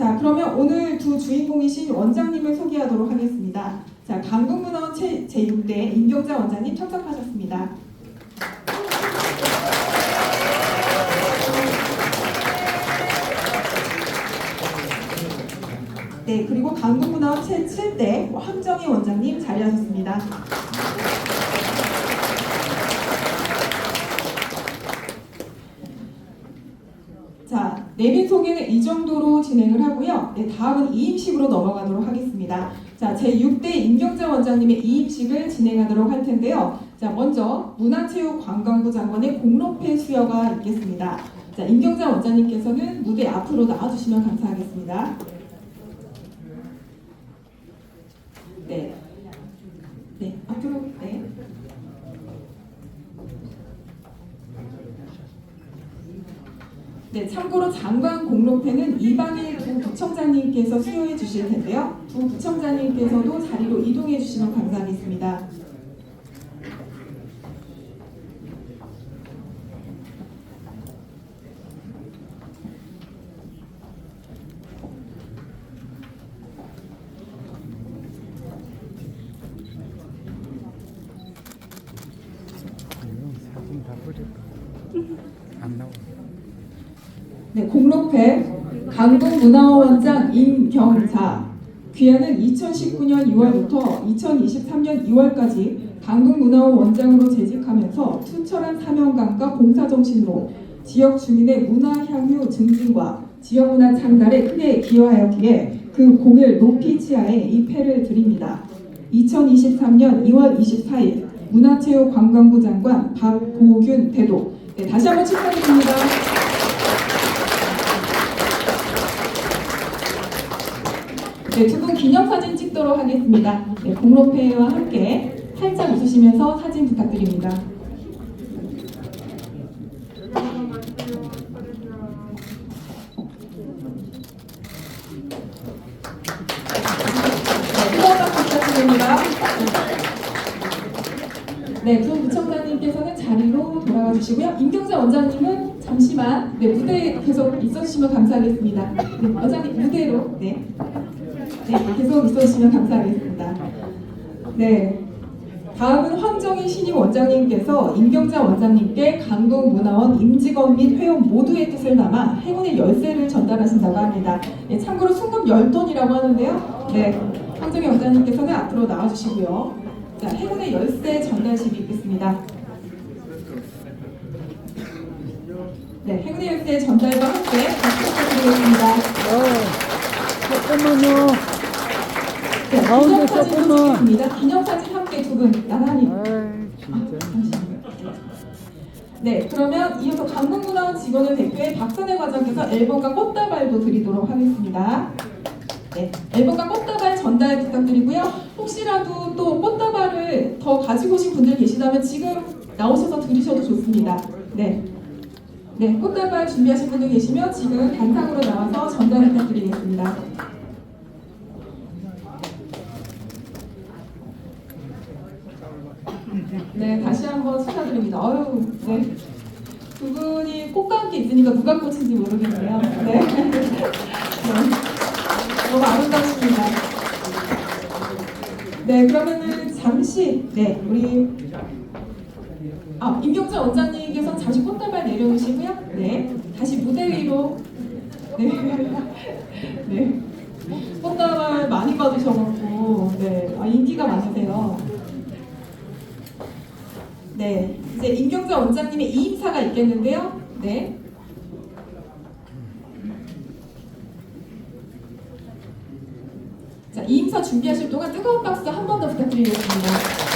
자, 그러면 오늘 두 주인공이신 원장님을 소개하도록 하겠습니다. 자, 강북문화원 제, 제6대 임경자 원장님 참석하셨습니다. 네, 그리고 강북문화원 제7대 함정희 원장님 자리하셨습니다. 자, 내빈 소개는 이 정도로 진행을 하고요. 네, 다음은 이임식으로 넘어가도록 하겠습니다. 자, 제6대 임경자 원장님의 이임식을 진행하도록 할 텐데요. 자, 먼저 문화체육관광부 장관의 공로패 수여가 있겠습니다. 자, 임경자 원장님께서는 무대 앞으로 나와주시면 감사하겠습니다. 네. 네, 앞으로, 네. 네, 참고로 장관 공로패는 이방일 두 부청장님께서 수여해 주실 텐데요. 두 부청장님께서도 자리로 이동해 주시면 감사하겠습니다. 안 나와. 네, 공로패 강북문화원장 임경자 귀하는 2019년 6월부터 2023년 2월까지 강북문화원 원장으로 재직하면서 투철한 사명감과 봉사정신으로 지역 주민의 문화 향유 증진과 지역 문화 창달에 크게 기여하였기에 그 공을 높이 치하에 이 패를 드립니다. 2023년 2월 24일 문화체육관광부 장관 박보균 대도 네, 다시 한번 축하드립니다. 네, 두분 기념사진 찍도록 하겠습니다. 네, 공로패와 함께 활짝 웃으시면서 사진 부탁드립니다. 네, 두 부청장님께서는 자리로 돌아가 주시고요. 임경자 원장님은 잠시만 네, 무대에 계속 있어 주시면 감사하겠습니다. 네, 원장님 무대로 네. 네, 계속 있어주시면 감사하겠습니다. 네. 다음은 황정희 신임 원장님께서 임경자 원장님께 강동문화원 임직원 및 회원 모두의 뜻을 담아 행운의 열쇠를 전달하신다고 합니다. 네, 참고로 순금 10돈이라고 하는데요. 네, 황정희 원장님께서는 앞으로 나와주시고요. 자, 행운의 열쇠 전달식이 있겠습니다. 네, 행운의 열쇠 전달과 함께 박수 부탁드리겠습니다. 어, 잠깐만요. 네, 가운데 기념사진도 조금만. 기념사진 함께 두 분 나란히. 아. 네, 그러면 이어서 강북문화원 직원을 대표해 박선혜 과장께서 앨범과 꽃다발도 드리도록 하겠습니다. 네, 앨범과 꽃다발 전달 부탁드리고요. 혹시라도 또 꽃다발을 더 가지고 오신 분들 계시다면 지금 나오셔서 드리셔도 좋습니다. 네. 네, 꽃다발 준비하신 분들 계시면 지금 단상으로 나와서 전달 부탁드리겠습니다. 네, 다시 한번 축하드립니다. 어유, 네. 두 분이 꽃과 함께 있으니까 누가 꽃인지 모르겠네요. 네. 네. 너무 아름답습니다. 네, 그러면은 잠시, 네, 우리, 아, 임경자 원장님께서 잠시 꽃다발 내려주시고요. 네, 다시 무대 위로, 네. 네. 꽃다발 많이 받으셔갖고, 네, 아, 인기가 많으세요. 네, 이제 임경자 원장님의 이임사가 있겠는데요. 네. 자, 이임사 준비하실 동안 뜨거운 박수 한 번 더 부탁드리겠습니다.